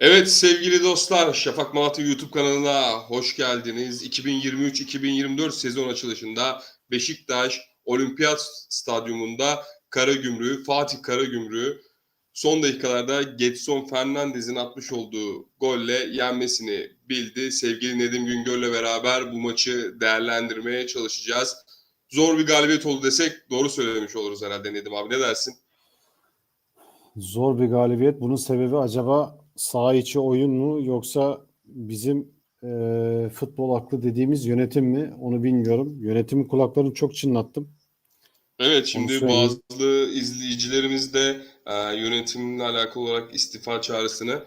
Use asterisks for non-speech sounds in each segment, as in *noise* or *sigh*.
Evet sevgili dostlar, Şafak Malatya YouTube kanalına hoş geldiniz. 2023-2024 sezon açılışında Beşiktaş Olimpiyat Stadyumunda Karagümrük'ü, Fatih Karagümrük'ü son dakikalarda Getson Fernandez'in atmış olduğu golle yenmesini bildi. Sevgili Nedim Güngör'le beraber bu maçı değerlendirmeye çalışacağız. Zor bir galibiyet oldu desek doğru söylemiş oluruz herhalde Nedim abi. Ne dersin? Zor bir galibiyet. Bunun sebebi acaba saha içi oyun mu yoksa bizim e, futbol aklı dediğimiz yönetim mi? Onu bilmiyorum. Yönetimin kulaklarını çok çınlattım. Evet şimdi bazı izleyicilerimiz de e, yönetimle alakalı olarak istifa çağrısını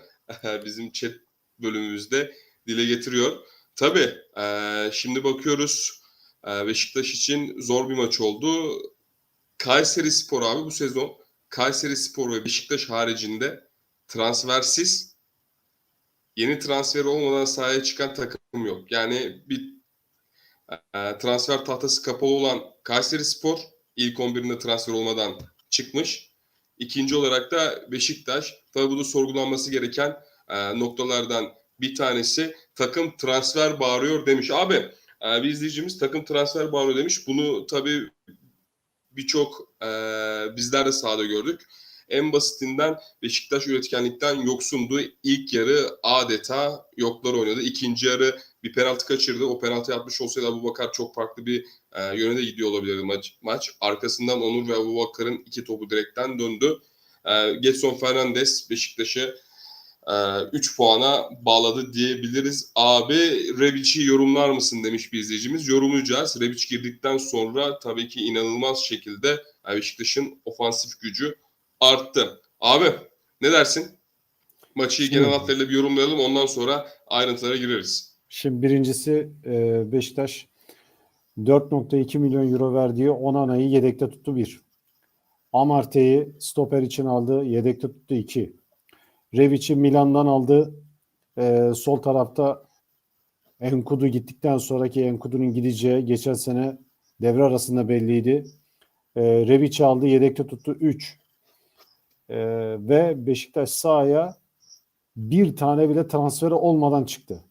bizim chat bölümümüzde dile getiriyor. Tabii e, şimdi bakıyoruz e, Beşiktaş için zor bir maç oldu. Kayseri Spor abi bu sezon Kayseri Spor ve Beşiktaş haricinde transfersiz yeni transfer olmadan sahaya çıkan takım yok. Yani bir e, transfer tahtası kapalı olan Kayseri Spor ilk 11'inde transfer olmadan çıkmış. İkinci olarak da Beşiktaş. Tabii bu da sorgulanması gereken e, noktalardan bir tanesi. Takım transfer bağırıyor demiş. Abi e, bir izleyicimiz takım transfer bağırıyor demiş. Bunu tabii birçok e, bizler de sahada gördük. En basitinden Beşiktaş üretkenlikten yoksundu. İlk yarı adeta yoklar oynadı. İkinci yarı bir penaltı kaçırdı. O penaltı atmış olsaydı Abubakar çok farklı bir e, yöne de gidiyor olabilirdi maç. maç. Arkasından Onur ve Abubakar'ın iki topu direkten döndü. E, Getson Fernandes Beşiktaş'ı 3 puana bağladı diyebiliriz. Abi Rebic'i yorumlar mısın demiş bir izleyicimiz. Yorumlayacağız. Rebic girdikten sonra tabii ki inanılmaz şekilde e, Beşiktaş'ın ofansif gücü arttı. Abi ne dersin? Maçı genel hatlarıyla bir yorumlayalım. Ondan sonra ayrıntılara gireriz. Şimdi birincisi e, Beşiktaş 4.2 milyon euro verdiği Onana'yı yedekte tuttu bir. Amartey'i stoper için aldı. Yedekte tuttu iki. Revic'i Milan'dan aldı. E, sol tarafta Enkudu gittikten sonraki Enkudu'nun gideceği geçen sene devre arasında belliydi. E, Revic'i aldı. Yedekte tuttu 3. E, ve Beşiktaş sahaya bir tane bile transferi olmadan çıktı.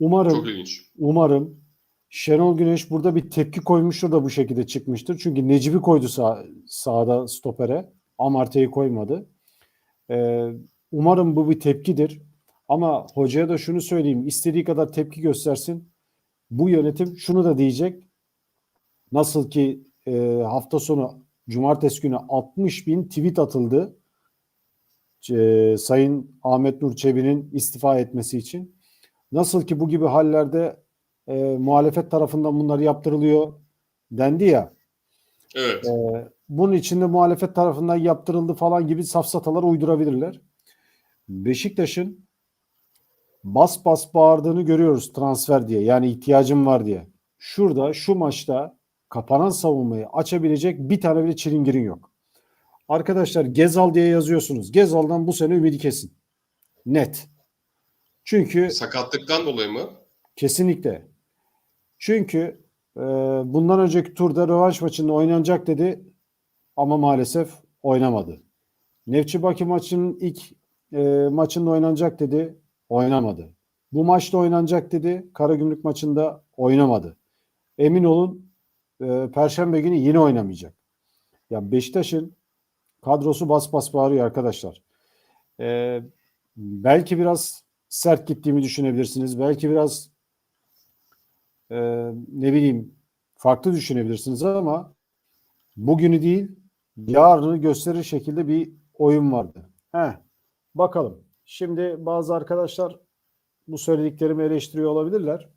Umarım Çok ilginç. Umarım Şenol Güneş burada bir tepki koymuştur da bu şekilde çıkmıştır. Çünkü Necip'i koydu sağ, sağda stopere. Amarte'yi koymadı. Ee, umarım bu bir tepkidir. Ama hocaya da şunu söyleyeyim. istediği kadar tepki göstersin. Bu yönetim şunu da diyecek. Nasıl ki e, hafta sonu cumartesi günü 60 bin tweet atıldı. E, Sayın Ahmet Nur Çebi'nin istifa etmesi için. Nasıl ki bu gibi hallerde e, muhalefet tarafından bunlar yaptırılıyor dendi ya. Evet. E, bunun içinde muhalefet tarafından yaptırıldı falan gibi safsatalar uydurabilirler. Beşiktaş'ın bas bas bağırdığını görüyoruz transfer diye. Yani ihtiyacım var diye. Şurada şu maçta kapanan savunmayı açabilecek bir tane bile çilingirin yok. Arkadaşlar Gezal diye yazıyorsunuz. Gezal'dan bu sene ümidi kesin. Net. Çünkü Sakatlıktan dolayı mı? Kesinlikle. Çünkü e, bundan önceki turda rövanş maçında oynanacak dedi ama maalesef oynamadı. Nefçi Bakü maçının ilk e, maçında oynanacak dedi, oynamadı. Bu maçta oynanacak dedi, Karagümrük maçında oynamadı. Emin olun e, Perşembe günü yine oynamayacak. Ya Beşiktaş'ın kadrosu bas bas bağırıyor arkadaşlar. E, belki biraz sert gittiğimi düşünebilirsiniz. Belki biraz e, ne bileyim farklı düşünebilirsiniz ama bugünü değil yarını gösterir şekilde bir oyun vardı. Heh, bakalım. Şimdi bazı arkadaşlar bu söylediklerimi eleştiriyor olabilirler.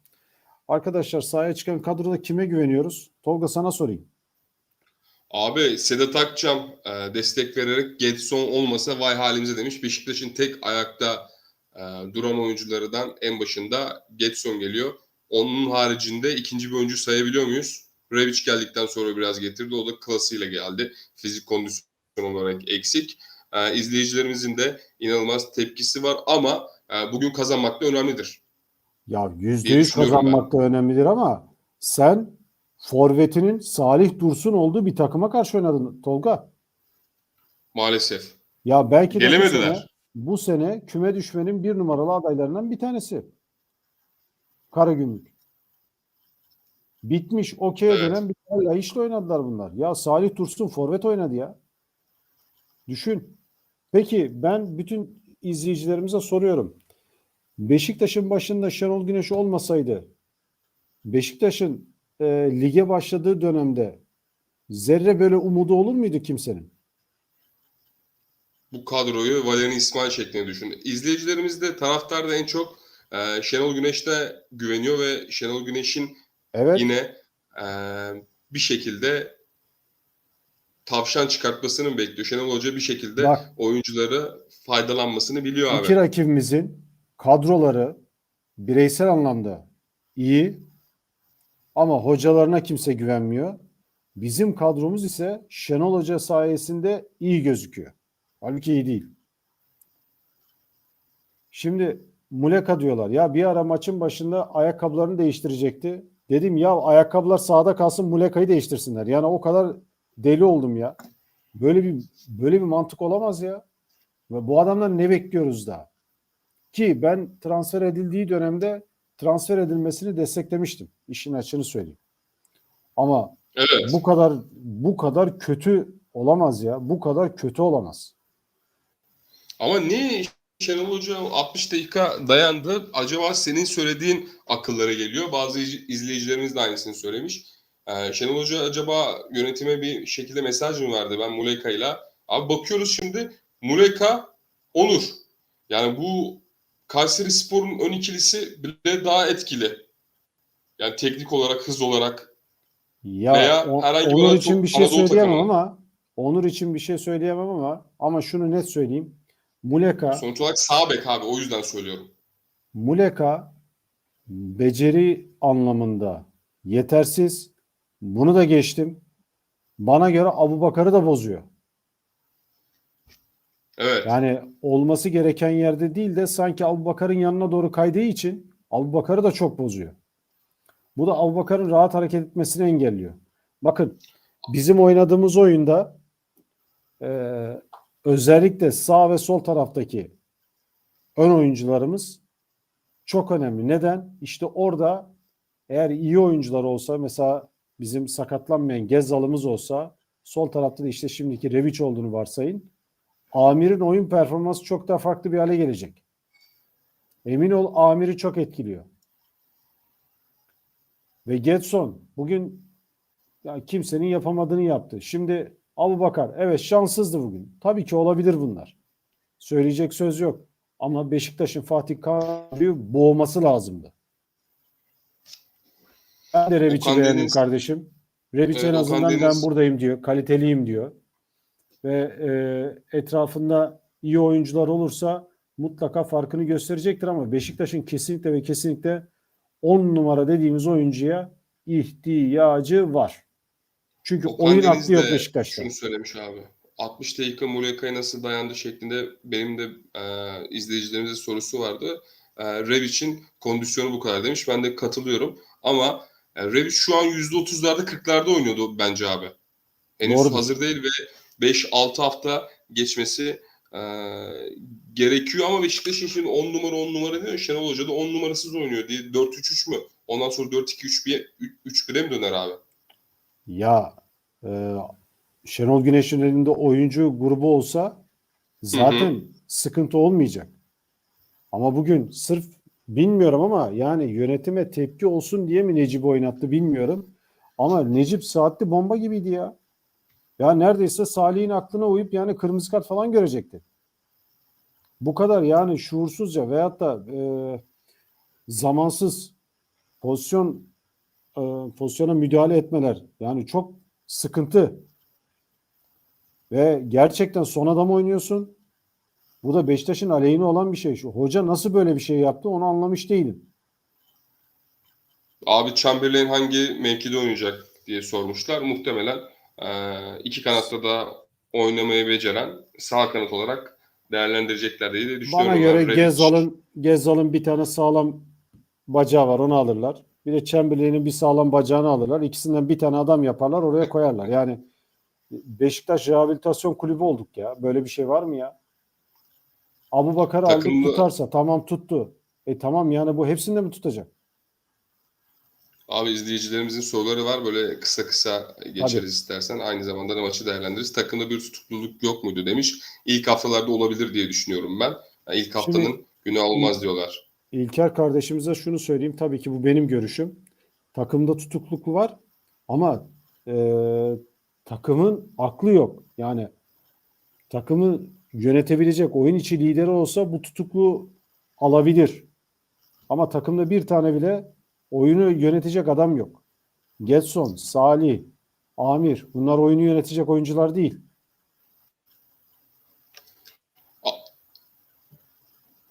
Arkadaşlar sahaya çıkan kadroda kime güveniyoruz? Tolga sana sorayım. Abi Sedat Akçam e, destek vererek Getson olmasa vay halimize demiş. Beşiktaş'ın tek ayakta e, duran oyuncularından en başında Getson geliyor. Onun haricinde ikinci bir oyuncu sayabiliyor muyuz? Revic geldikten sonra biraz getirdi. O da klasıyla geldi. Fizik kondisyon olarak eksik. E, izleyicilerimizin de inanılmaz tepkisi var ama e, bugün kazanmak da önemlidir. Ya yüzde yüz kazanmak da önemlidir ama sen forvetinin Salih Dursun olduğu bir takıma karşı oynadın Tolga. Maalesef. Ya belki de bu sene- bu sene küme düşmenin bir numaralı adaylarından bir tanesi. Karagümrük. Bitmiş okey'e Evet. dönen bir tane Laiç'le oynadılar bunlar. Ya Salih Tursun forvet oynadı ya. Düşün. Peki ben bütün izleyicilerimize soruyorum. Beşiktaş'ın başında Şenol Güneş olmasaydı Beşiktaş'ın e, lige başladığı dönemde zerre böyle umudu olur muydu kimsenin? Bu kadroyu Valerian İsmail şeklinde düşün. İzleyicilerimiz de taraftar da en çok e, Şenol Güneş'te güveniyor ve Şenol Güneş'in Evet. yine e, bir şekilde tavşan çıkartmasını bekliyor? Şenol Hoca bir şekilde Bak. oyuncuları faydalanmasını biliyor abi. İki rakibimizin kadroları bireysel anlamda iyi ama hocalarına kimse güvenmiyor. Bizim kadromuz ise Şenol Hoca sayesinde iyi gözüküyor. Halbuki iyi değil. Şimdi Muleka diyorlar. Ya bir ara maçın başında ayakkabılarını değiştirecekti. Dedim ya ayakkabılar sahada kalsın Muleka'yı değiştirsinler. Yani o kadar deli oldum ya. Böyle bir böyle bir mantık olamaz ya. Ve bu adamdan ne bekliyoruz daha? Ki ben transfer edildiği dönemde transfer edilmesini desteklemiştim. İşin açığını söyleyeyim. Ama Evet. bu kadar bu kadar kötü olamaz ya. Bu kadar kötü olamaz. Ama niye Şenol Hoca 60 dakika dayandı? Acaba senin söylediğin akıllara geliyor. Bazı iz- izleyicilerimiz de aynısını söylemiş. Ee, Şenol Hoca acaba yönetime bir şekilde mesaj mı verdi ben Muleka'yla? Abi bakıyoruz şimdi Muleka, Onur. Yani bu Kayseri Spor'un ön ikilisi bile daha etkili. Yani teknik olarak, hız olarak. Ya Veya o- herhangi bir Onur için bir şey Anadolu söyleyemem takımı. ama Onur için bir şey söyleyemem ama ama şunu net söyleyeyim. Muleka Sonuç olarak sağ bek abi o yüzden söylüyorum. Muleka beceri anlamında yetersiz. Bunu da geçtim. Bana göre Abubakar'ı da bozuyor. Evet. Yani olması gereken yerde değil de sanki Abubakar'ın yanına doğru kaydığı için Abubakar'ı da çok bozuyor. Bu da Abubakar'ın rahat hareket etmesini engelliyor. Bakın bizim oynadığımız oyunda eee, özellikle sağ ve sol taraftaki ön oyuncularımız çok önemli. Neden? İşte orada eğer iyi oyuncular olsa mesela bizim sakatlanmayan Gezzal'ımız olsa sol tarafta da işte şimdiki Revic olduğunu varsayın. Amir'in oyun performansı çok daha farklı bir hale gelecek. Emin ol Amir'i çok etkiliyor. Ve Getson bugün ya kimsenin yapamadığını yaptı. Şimdi Abubakar evet şanssızdı bugün. Tabii ki olabilir bunlar. Söyleyecek söz yok. Ama Beşiktaş'ın Fatih Kağan'ı boğması lazımdı. Ben de Okan beğendim kardeşim. Revic Evet, en azından ben buradayım diyor. Kaliteliyim diyor. Ve e, etrafında iyi oyuncular olursa mutlaka farkını gösterecektir ama Beşiktaş'ın kesinlikle ve kesinlikle 10 numara dediğimiz oyuncuya ihtiyacı var. Çünkü Okan oyun aklı yok Beşiktaş'ta. Şunu söylemiş abi. 60 dakika Muleka'ya nasıl dayandı şeklinde benim de e, izleyicilerimize sorusu vardı. E, Revic'in kondisyonu bu kadar demiş. Ben de katılıyorum. Ama e, Revic şu an %30'larda 40'larda oynuyordu bence abi. Henüz Doğrudur. hazır değil ve 5-6 hafta geçmesi e, gerekiyor ama Beşiktaş'ın şimdi 10 numara 10 numara diyor. Şenol Hoca da 10 numarasız oynuyor diye 4-3-3 mü? Ondan sonra 4-2-3-1'e 3-1'e mi döner abi? Ya e, Şenol Güneş'in elinde oyuncu grubu olsa zaten sıkıntı olmayacak. Ama bugün sırf bilmiyorum ama yani yönetime tepki olsun diye mi Necip oynattı bilmiyorum. Ama Necip saatli bomba gibiydi ya. Ya neredeyse Salih'in aklına uyup yani kırmızı kart falan görecekti. Bu kadar yani şuursuzca veyahut da e, zamansız pozisyon e, pozisyona müdahale etmeler yani çok sıkıntı. Ve gerçekten son adam oynuyorsun. Bu da Beşiktaş'ın aleyhine olan bir şey. Şu hoca nasıl böyle bir şey yaptı onu anlamış değilim. Abi Chamberlain hangi mevkide oynayacak diye sormuşlar. Muhtemelen iki kanatta da oynamayı beceren sağ kanat olarak değerlendirecekler diye de düşünüyorum. Bana göre abi. Rebic- Gezzal'ın Gezzal'ın bir tane sağlam bacağı var onu alırlar. Bir de Chamberlain'in bir sağlam bacağını alırlar. İkisinden bir tane adam yaparlar oraya koyarlar. Yani Beşiktaş rehabilitasyon kulübü olduk ya. Böyle bir şey var mı ya? Abu Bakar aldık Takımda- tutarsa tamam tuttu. E tamam yani bu hepsinde mi tutacak? Abi izleyicilerimizin soruları var. Böyle kısa kısa geçeriz Tabii. istersen. Aynı zamanda da maçı değerlendiririz. Takımda bir tutukluluk yok muydu demiş. İlk haftalarda olabilir diye düşünüyorum ben. Yani ilk haftanın Şimdi- günü olmaz diyorlar. İlker kardeşimize şunu söyleyeyim. Tabii ki bu benim görüşüm. Takımda tutukluk var ama e, takımın aklı yok. Yani takımı yönetebilecek oyun içi lideri olsa bu tutukluğu alabilir. Ama takımda bir tane bile oyunu yönetecek adam yok. Getson, Salih, Amir bunlar oyunu yönetecek oyuncular değil.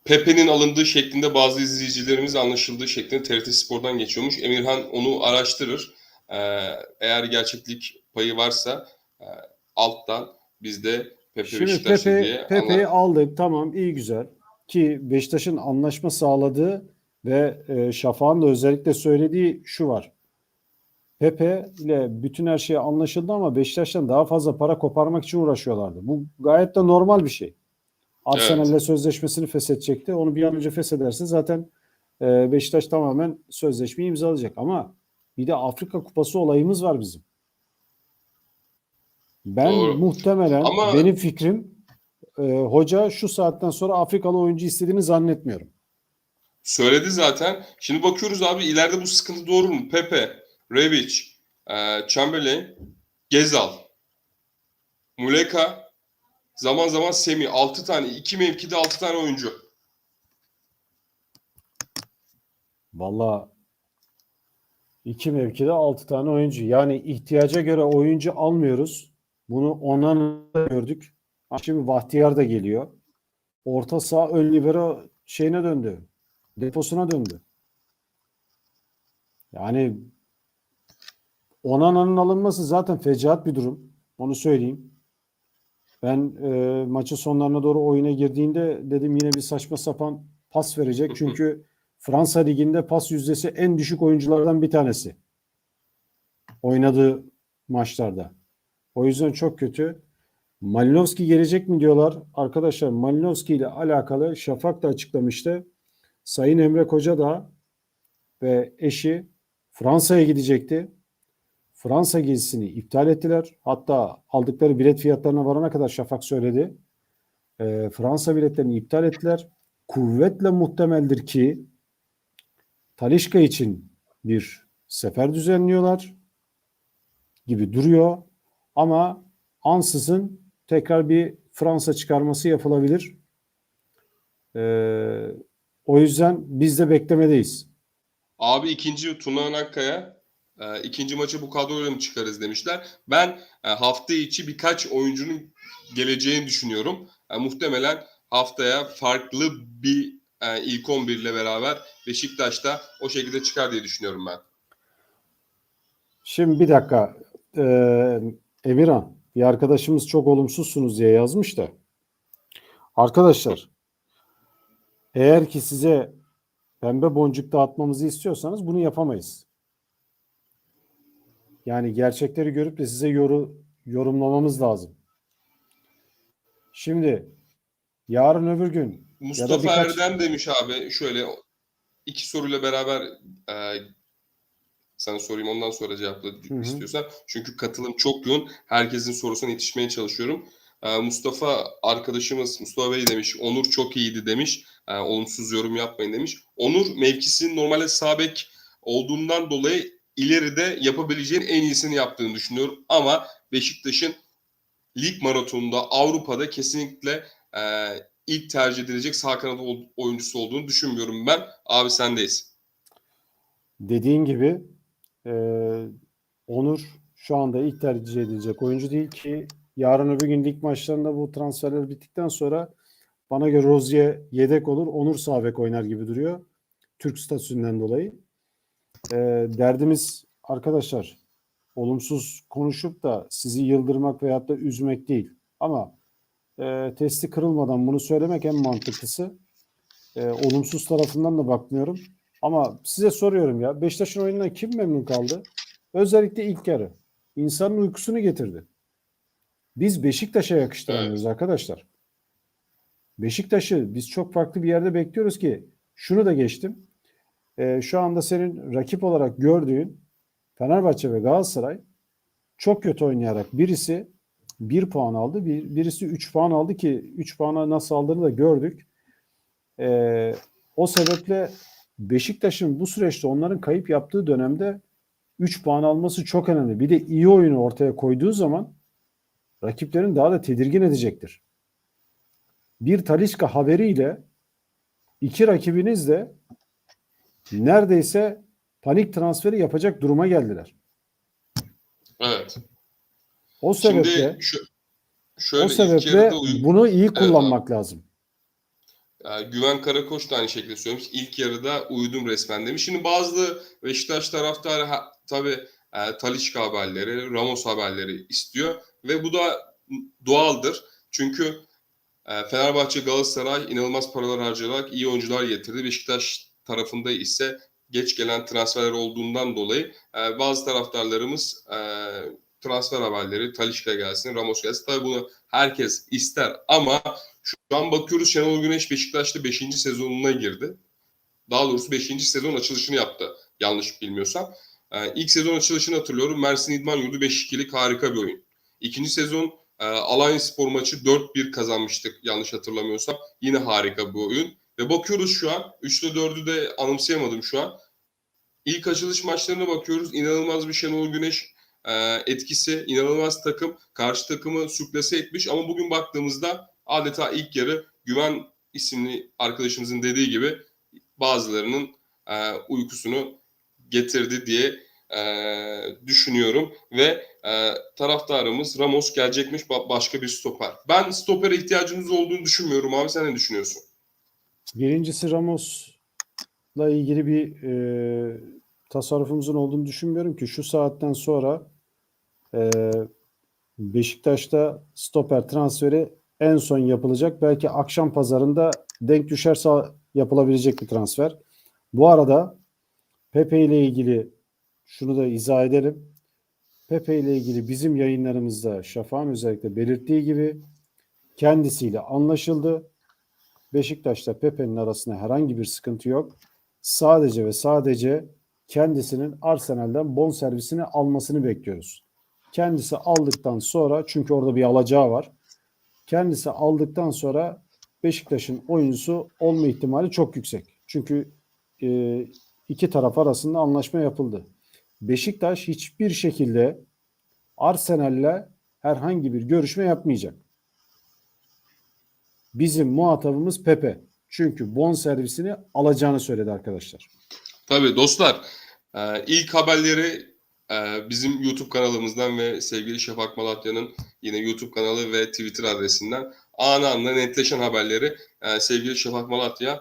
Pepe'nin alındığı şeklinde bazı izleyicilerimiz anlaşıldığı şeklinde TRT Spor'dan geçiyormuş. Emirhan onu araştırır. Ee, eğer gerçeklik payı varsa e, alttan bizde Pepe Şimdi Beşiktaşlı Pepe, diye Pepe'yi anlar. aldık tamam iyi güzel ki Beşiktaş'ın anlaşma sağladığı ve e, Şafak'ın da özellikle söylediği şu var. Pepe ile bütün her şey anlaşıldı ama Beşiktaş'tan daha fazla para koparmak için uğraşıyorlardı. Bu gayet de normal bir şey. Arsenal'le sözleşmesini feshedecekti. Onu bir an önce feshederse zaten e, Beşiktaş tamamen sözleşmeyi imzalayacak. Ama bir de Afrika Kupası olayımız var bizim. Ben Doğru. muhtemelen Ama- benim fikrim e, hoca şu saatten sonra Afrikalı oyuncu istediğini zannetmiyorum. Söyledi zaten. Şimdi bakıyoruz abi ileride bu sıkıntı doğru mu? Pepe, Rebic, e, Chamberlain, Gezal, Muleka, zaman zaman Semih. 6 tane, 2 mevkide 6 tane oyuncu. Valla iki mevkide altı tane oyuncu. Yani ihtiyaca göre oyuncu almıyoruz. Bunu Onan'da gördük. Şimdi Bahtiyar da geliyor. Orta saha ön libero şeyine döndü. Deposuna döndü. Yani Onana'nın alınması zaten fecaat bir durum. Onu söyleyeyim. Ben e, maçın sonlarına doğru oyuna girdiğinde dedim yine bir saçma sapan pas verecek. Çünkü *laughs* Fransa Ligi'nde pas yüzdesi en düşük oyunculardan bir tanesi. Oynadığı maçlarda. O yüzden çok kötü. Malinovski gelecek mi diyorlar. Arkadaşlar Malinovski ile alakalı Şafak da açıklamıştı. Sayın Emre Koca da ve eşi Fransa'ya gidecekti. Fransa gezisini iptal ettiler. Hatta aldıkları bilet fiyatlarına varana kadar Şafak söyledi. Ee, Fransa biletlerini iptal ettiler. Kuvvetle muhtemeldir ki Talişka için bir sefer düzenliyorlar gibi duruyor. Ama ansızın tekrar bir Fransa çıkarması yapılabilir. Ee, o yüzden biz de beklemedeyiz. Abi ikinci Tuna Akkaya e, ikinci maçı bu kadroyla mı çıkarız demişler. Ben e, hafta içi birkaç oyuncunun geleceğini düşünüyorum. E, muhtemelen haftaya farklı bir e, ilk 11 ile beraber Beşiktaş'ta o şekilde çıkar diye düşünüyorum ben. Şimdi bir dakika. Ee, Emirhan, bir arkadaşımız çok olumsuzsunuz diye yazmış da. Arkadaşlar, eğer ki size pembe boncuk dağıtmamızı istiyorsanız bunu yapamayız. Yani gerçekleri görüp de size yoru, yorumlamamız lazım. Şimdi yarın öbür gün Mustafa birkaç- Erdem demiş abi şöyle iki soruyla beraber e, sana sorayım ondan sonra cevapla istiyorsan. Çünkü katılım çok yoğun. Herkesin sorusuna yetişmeye çalışıyorum. E, Mustafa arkadaşımız Mustafa Bey demiş. Onur çok iyiydi demiş. E, olumsuz yorum yapmayın demiş. Onur mevkisinin normalde sağ bek olduğundan dolayı ileride yapabileceğin en iyisini yaptığını düşünüyorum. Ama Beşiktaş'ın lig maratonunda Avrupa'da kesinlikle e, ilk tercih edilecek sağ kanat oyuncusu olduğunu düşünmüyorum ben. Abi sendeyiz. Dediğin gibi e, Onur şu anda ilk tercih edilecek oyuncu değil ki yarın öbür gün lig maçlarında bu transferler bittikten sonra bana göre Rozier yedek olur. Onur sağ bek oynar gibi duruyor. Türk statüsünden dolayı. E, derdimiz arkadaşlar olumsuz konuşup da sizi yıldırmak veyahut da üzmek değil. Ama e, testi kırılmadan bunu söylemek en mantıklısı. E, olumsuz tarafından da bakmıyorum. Ama size soruyorum ya Beşiktaş'ın oyunundan kim memnun kaldı? Özellikle ilk yarı. İnsanın uykusunu getirdi. Biz Beşiktaş'a yakıştıramıyoruz arkadaşlar. Beşiktaş'ı biz çok farklı bir yerde bekliyoruz ki şunu da geçtim. Ee, şu anda senin rakip olarak gördüğün Fenerbahçe ve Galatasaray çok kötü oynayarak birisi 1 puan aldı, bir, birisi 3 puan aldı ki 3 puana nasıl aldığını da gördük. Ee, o sebeple Beşiktaş'ın bu süreçte onların kayıp yaptığı dönemde 3 puan alması çok önemli. Bir de iyi oyunu ortaya koyduğu zaman rakiplerin daha da tedirgin edecektir. Bir Talisca haberiyle iki rakibiniz de neredeyse panik transferi yapacak duruma geldiler. Evet. O Şimdi sebeple şu, şöyle o sebeple bunu iyi Evet kullanmak lazım. Ee, Güven Karakoç da aynı şekilde söylemiş. İlk yarıda uyudum resmen demiş. Şimdi bazı Beşiktaş taraftarı ha, tabii e, Talisca haberleri, Ramos haberleri istiyor ve bu da doğaldır. Çünkü e, Fenerbahçe, Galatasaray inanılmaz paralar harcayarak iyi oyuncular getirdi. Beşiktaş tarafında ise geç gelen transferler olduğundan dolayı e, bazı taraftarlarımız e, transfer haberleri, Talisca gelsin, Ramos gelsin. Tabii bunu herkes ister ama şu an bakıyoruz Şenol Güneş Beşiktaş'ta 5. sezonuna girdi. Daha doğrusu 5. sezon açılışını yaptı yanlış bilmiyorsam. Ee, ilk sezon açılışını hatırlıyorum. Mersin İdman Yurdu 5-2'lik harika bir oyun. İkinci sezon e, Alanya Spor maçı 4-1 kazanmıştık yanlış hatırlamıyorsam. Yine harika bir oyun. Ve bakıyoruz şu an 3'te 4'ü de anımsayamadım şu an. İlk açılış maçlarına bakıyoruz. İnanılmaz bir Şenol Güneş e, etkisi, inanılmaz takım. Karşı takımı sürklase etmiş ama bugün baktığımızda adeta ilk yarı Güven isimli arkadaşımızın dediği gibi bazılarının e, uykusunu getirdi diye e, düşünüyorum ve e, taraftarımız Ramos gelecekmiş ba- başka bir stoper. Ben stopere ihtiyacımız olduğunu düşünmüyorum abi sen ne düşünüyorsun? Birincisi Ramos'la ilgili bir e, tasarrufumuzun olduğunu düşünmüyorum ki şu saatten sonra e, Beşiktaş'ta stoper transferi en son yapılacak. Belki akşam pazarında denk düşerse yapılabilecek bir transfer. Bu arada Pepe ile ilgili şunu da izah edelim. Pepe ile ilgili bizim yayınlarımızda Şafak'ın özellikle belirttiği gibi kendisiyle anlaşıldı. Beşiktaş'ta Pepe'nin arasında herhangi bir sıkıntı yok. Sadece ve sadece kendisinin Arsenal'den bon servisini almasını bekliyoruz. Kendisi aldıktan sonra çünkü orada bir alacağı var. Kendisi aldıktan sonra Beşiktaş'ın oyuncusu olma ihtimali çok yüksek. Çünkü e, iki taraf arasında anlaşma yapıldı. Beşiktaş hiçbir şekilde Arsenal'le herhangi bir görüşme yapmayacak. Bizim muhatabımız Pepe. Çünkü bon servisini alacağını söyledi arkadaşlar. Tabii dostlar e, ilk haberleri e, bizim YouTube kanalımızdan ve sevgili Şafak Malatya'nın yine YouTube kanalı ve Twitter adresinden anı anla netleşen haberleri e, sevgili Şafak Malatya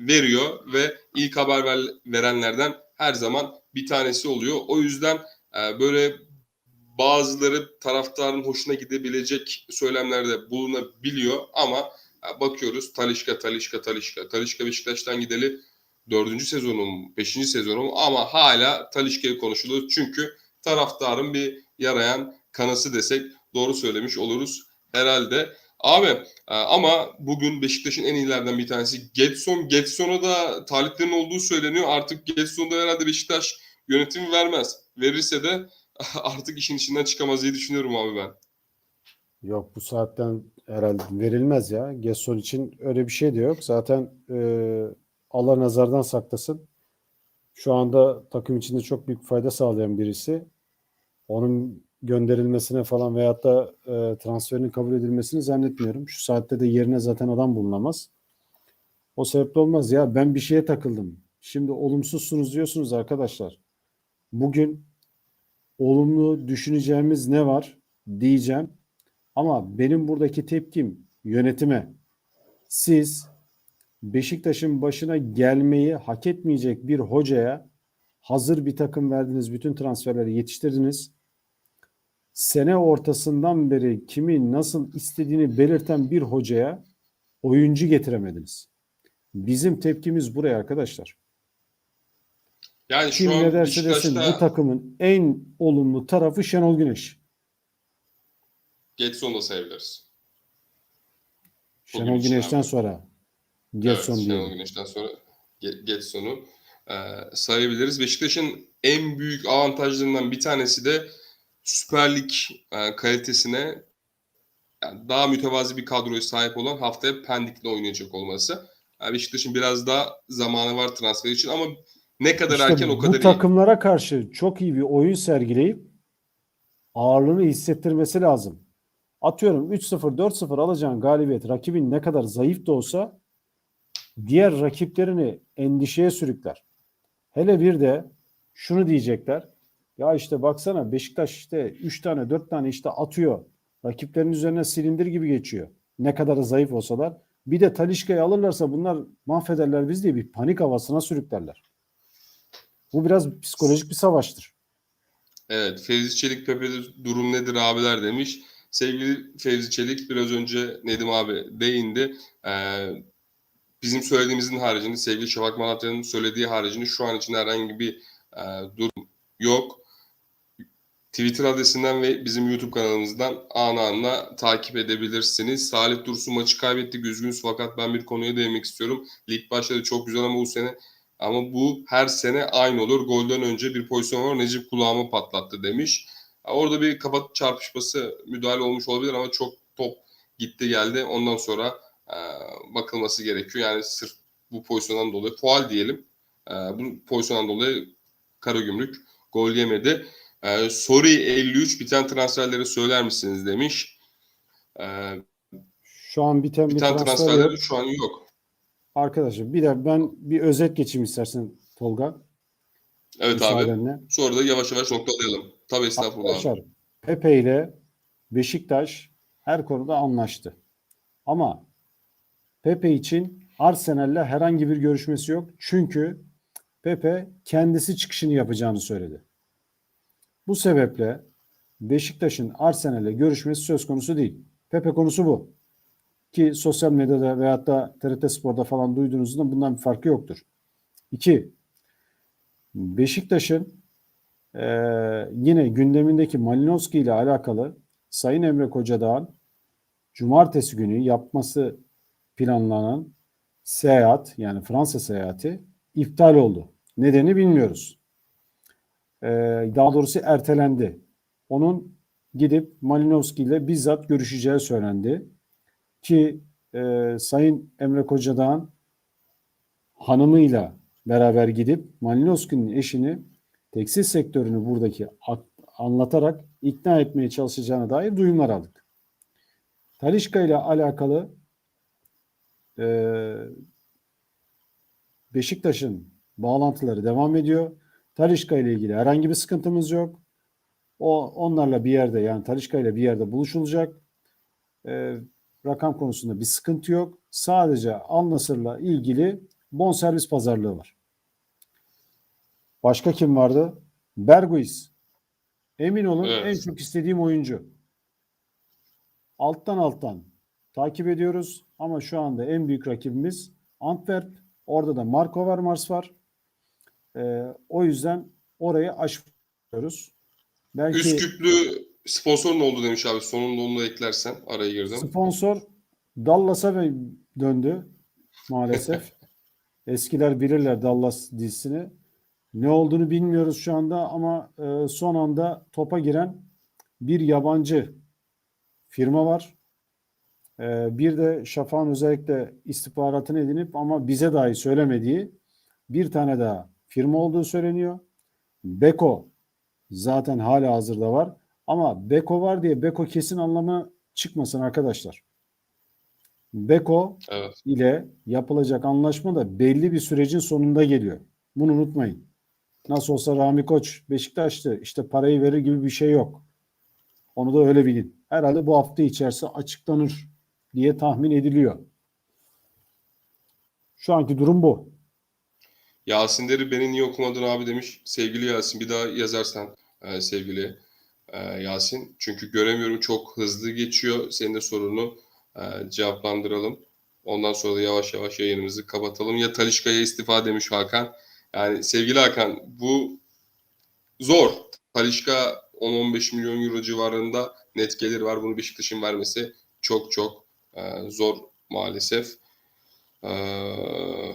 veriyor ve ilk haber ver- verenlerden her zaman bir tanesi oluyor. O yüzden e, böyle bazıları taraftarın hoşuna gidebilecek söylemlerde bulunabiliyor ama e, bakıyoruz Talişka, Talişka, Talişka. Talişka Beşiktaş'tan gideli dördüncü sezonum, beşinci sezonum ama hala Talişka'yı konuşuluyor. Çünkü taraftarın bir yarayan kanası desek doğru söylemiş oluruz herhalde. Abi e, ama bugün Beşiktaş'ın en iyilerden bir tanesi Getson. Getson'a da taliplerin olduğu söyleniyor. Artık Getson'da herhalde Beşiktaş yönetimi vermez. Verirse de *laughs* artık işin içinden çıkamaz diye düşünüyorum abi ben. Yok bu saatten herhalde verilmez ya. Gesson için öyle bir şey de yok. Zaten e, Allah nazardan saklasın. Şu anda takım içinde çok büyük fayda sağlayan birisi. Onun gönderilmesine falan veyahut da e, transferinin kabul edilmesini zannetmiyorum. Şu saatte de yerine zaten adam bulunamaz. O sebeple olmaz ya. Ben bir şeye takıldım. Şimdi olumsuzsunuz diyorsunuz arkadaşlar. Bugün olumlu düşüneceğimiz ne var diyeceğim. Ama benim buradaki tepkim yönetime. Siz Beşiktaş'ın başına gelmeyi hak etmeyecek bir hocaya hazır bir takım verdiniz. Bütün transferleri yetiştirdiniz. Sene ortasından beri kimi nasıl istediğini belirten bir hocaya oyuncu getiremediniz. Bizim tepkimiz buraya arkadaşlar. Yani Kim ne derse desin bu takımın en olumlu tarafı Şenol Güneş. Getson'u da sayabiliriz. Şenol Bugün Güneş'ten abi. sonra. Getson evet, diyelim. Şenol Güneş'ten sonra Ge- Getson'u e, sayabiliriz. Beşiktaş'ın en büyük avantajlarından bir tanesi de Süper Lig e, kalitesine yani daha mütevazi bir kadroya sahip olan haftaya Pendik'le oynayacak olması. Yani Beşiktaş'ın biraz daha zamanı var transfer için ama ne kadar İşte erken o kadar bu iyi. takımlara karşı çok iyi bir oyun sergileyip ağırlığını hissettirmesi lazım. Atıyorum 3-0, 4-0 alacağın galibiyet rakibin ne kadar zayıf da olsa diğer rakiplerini endişeye sürükler. Hele bir de şunu diyecekler. Ya işte baksana Beşiktaş işte 3 tane 4 tane işte atıyor. Rakiplerin üzerine silindir gibi geçiyor. Ne kadar da zayıf olsalar. Bir de Talişka'yı alırlarsa bunlar mahvederler biz diye bir panik havasına sürüklerler. Bu biraz psikolojik bir savaştır. Evet, Fevzi Çelik Pepe'de durum nedir abiler demiş. Sevgili Fevzi Çelik biraz önce Nedim abi değindi. Ee, bizim söylediğimizin haricinde sevgili Şafak Malatya'nın söylediği haricinde şu an için herhangi bir e, durum yok. Twitter adresinden ve bizim YouTube kanalımızdan ana anla takip edebilirsiniz. Salih Dursun maçı kaybettik üzgünüz fakat ben bir konuya değinmek istiyorum. Lig başladı çok güzel ama bu sene ama bu her sene aynı olur. Golden önce bir pozisyon var. Necip kulağımı patlattı demiş. Orada bir kafa çarpışması müdahale olmuş olabilir ama çok top gitti geldi. Ondan sonra e, bakılması gerekiyor. Yani sırf bu pozisyondan dolayı faal diyelim. E, bu pozisyondan dolayı Karagümrük gol yemedi. E, Sorry 53 biten transferleri söyler misiniz demiş. E, Şu an biten bir biten transfer transferleri yok. şu an yok. Arkadaşlar bir de ben bir özet geçeyim istersen Tolga. Evet abi. müsaadenle. Sonra da yavaş yavaş noktalayalım. Tabii estağfurullah. abi. Arkadaşlar Pepe ile Beşiktaş her konuda anlaştı. Ama Pepe için Arsenal'le herhangi bir görüşmesi yok. Çünkü Pepe kendisi çıkışını yapacağını söyledi. Bu sebeple Beşiktaş'ın Arsenal'le görüşmesi söz konusu değil. Pepe konusu bu. Ki sosyal medyada veyahut da TRT Spor'da falan duyduğunuzda bundan bir farkı yoktur. İki, Beşiktaş'ın ee, yine gündemindeki Malinowski ile alakalı Sayın Emre Kocadağ'ın cumartesi günü yapması planlanan seyahat yani Fransa seyahati iptal oldu. Nedeni bilmiyoruz. Ee, daha doğrusu ertelendi. Onun gidip Malinowski ile bizzat görüşeceği söylendi. Ki e, Sayın Emre Kocadağ'ın hanımıyla beraber gidip Malinowski'nin eşini tekstil sektörünü buradaki anlatarak ikna etmeye çalışacağına dair duyumlar aldık. Talişka ile alakalı e, Beşiktaş'ın bağlantıları devam ediyor. Talişka ile ilgili herhangi bir sıkıntımız yok. O onlarla bir yerde yani Talişka ile bir yerde buluşulacak. E, rakam konusunda bir sıkıntı yok. Sadece Al Nassr'la ilgili bonservis pazarlığı var. Başka kim vardı? Berguiz. Emin olun Evet. en çok istediğim oyuncu. Alttan alttan takip ediyoruz ama şu anda en büyük rakibimiz Antwerp. Orada da Marco Vermars var. Ee, o yüzden orayı aşıyoruz. Belki Üsküplü sponsor ne oldu demiş abi. Sonunda onu da eklersen araya girdim. sponsor Dallas'a döndü maalesef. *laughs* Eskiler bilirler Dallas dizisini. Ne olduğunu bilmiyoruz şu anda ama e, son anda topa giren bir yabancı firma var. E, bir de Şafak'ın özellikle istihbaratını edinip ama bize dahi söylemediği bir tane daha firma olduğu söyleniyor. Beko zaten hala hazırda var. Ama Beko var diye Beko kesin anlamı çıkmasın arkadaşlar. Beko Evet. ile yapılacak anlaşma da belli bir sürecin sonunda geliyor. Bunu unutmayın. Nasıl olsa Rami Koç Beşiktaş'tı. İşte parayı verir gibi bir şey yok. Onu da öyle bilin. Herhalde bu hafta içerisinde açıklanır diye tahmin ediliyor. Şu anki durum bu. Yasin Deri beni niye okumadın abi demiş. Sevgili Yasin bir daha yazarsan e, sevgili e, Yasin. Çünkü göremiyorum çok hızlı geçiyor. Senin de sorunu e, cevaplandıralım. Ondan sonra da yavaş yavaş yayınımızı kapatalım. Ya Talişka'ya istifa demiş Hakan. Yani sevgili Hakan bu zor. Talişka 10-15 milyon euro civarında net gelir var. Bunu Beşiktaş'ın vermesi çok çok e, zor maalesef. Ee,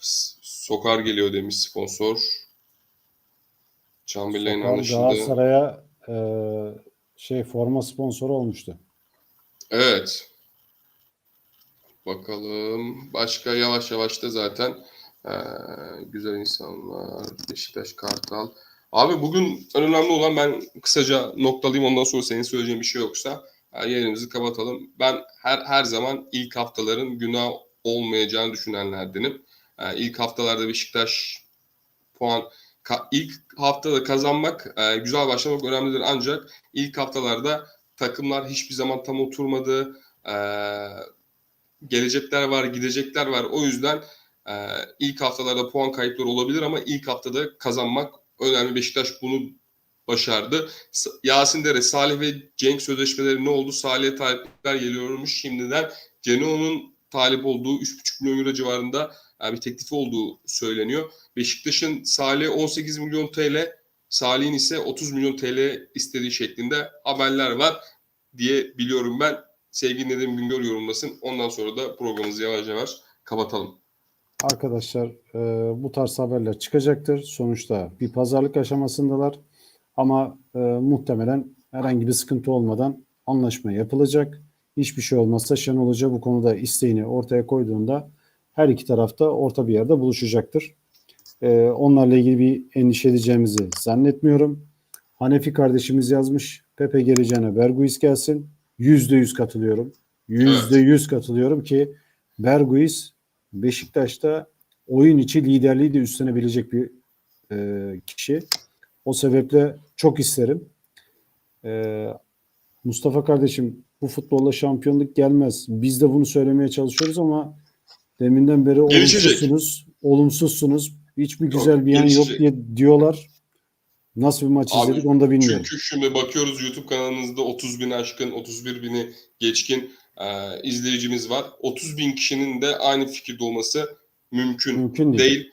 S- Sokar geliyor demiş sponsor. Chamberlain Sokal anlaşıldı. Galatasaray'a e, şey forma sponsoru olmuştu. Evet. Bakalım. Başka yavaş yavaş da zaten eee, güzel insanlar. Beşiktaş Kartal. Abi bugün önemli olan ben kısaca noktalayayım ondan sonra senin söyleyeceğin bir şey yoksa e, yayınımızı kapatalım. Ben her her zaman ilk haftaların günah olmayacağını düşünenlerdenim. E, ilk haftalarda Beşiktaş puan ilk haftada kazanmak e, güzel başlamak önemlidir ancak ilk haftalarda takımlar hiçbir zaman tam oturmadı. Ee, gelecekler var, gidecekler var. O yüzden e, ilk haftalarda puan kayıpları olabilir ama ilk haftada kazanmak önemli. Beşiktaş bunu başardı. Yasin Dere, Salih ve Cenk sözleşmeleri ne oldu? Salih'e talipler geliyormuş şimdiden. Geno'nun talip olduğu 3,5 milyon euro civarında e, bir teklifi olduğu söyleniyor. Beşiktaş'ın Salih'e 18 milyon TL, Salih'in ise 30 milyon TL istediği şeklinde haberler var diye biliyorum ben. Sevgili Nedim Güngör yorumlasın. Ondan sonra da programımızı yavaş yavaş kapatalım. Arkadaşlar e, bu tarz haberler çıkacaktır. Sonuçta bir pazarlık aşamasındalar. Ama e, muhtemelen herhangi bir sıkıntı olmadan anlaşma yapılacak. Hiçbir şey olmazsa Şenol Hoca bu konuda isteğini ortaya koyduğunda her iki tarafta orta bir yerde buluşacaktır. E, onlarla ilgili bir endişe edeceğimizi zannetmiyorum. Hanefi kardeşimiz yazmış. Pepe geleceğine Berguis gelsin. Yüzde yüz katılıyorum. Yüzde yüz katılıyorum ki Berguis Beşiktaş'ta oyun içi liderliği de üstlenebilecek bir e, kişi. O sebeple çok isterim. E, Mustafa kardeşim bu futbolla şampiyonluk gelmez. Biz de bunu söylemeye çalışıyoruz ama deminden beri Gelişecek. olumsuzsunuz. Olumsuzsunuz. Hiçbir güzel bir yan yok gelişecek. diye diyorlar. Nasıl bir maç Abi, izledik onu da bilmiyorum. Çünkü şimdi bakıyoruz YouTube kanalımızda 30 bin aşkın, 31 bini geçkin e, izleyicimiz var. 30 bin kişinin de aynı fikirde olması mümkün, Mümkün değil. değil.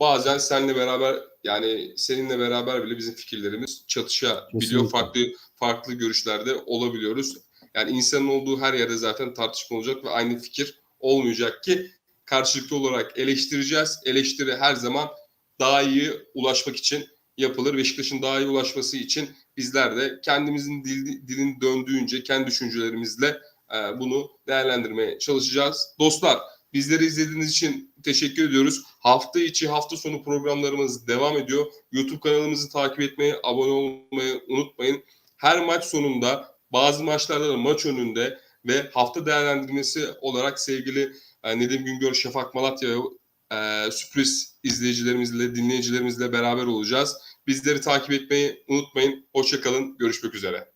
Bazen seninle beraber yani seninle beraber bile bizim fikirlerimiz çatışabiliyor. Farklı farklı görüşlerde olabiliyoruz. Yani insanın olduğu her yerde zaten tartışma olacak ve aynı fikir olmayacak ki karşılıklı olarak eleştireceğiz. Eleştiri her zaman daha iyi ulaşmak için yapılır. Beşiktaş'ın daha iyi ulaşması için bizler de kendimizin dil, dilin döndüğünce kendi düşüncelerimizle e, bunu değerlendirmeye çalışacağız. Dostlar bizleri izlediğiniz için teşekkür ediyoruz. Hafta içi hafta sonu programlarımız devam ediyor. YouTube kanalımızı takip etmeyi, abone olmayı unutmayın. Her maç sonunda bazı maçlarda da maç önünde ve hafta değerlendirmesi olarak sevgili Nedim Güngör, Şafak Malatya ve e, sürpriz izleyicilerimizle, dinleyicilerimizle beraber olacağız. Bizleri takip etmeyi unutmayın. Hoşçakalın. Görüşmek üzere.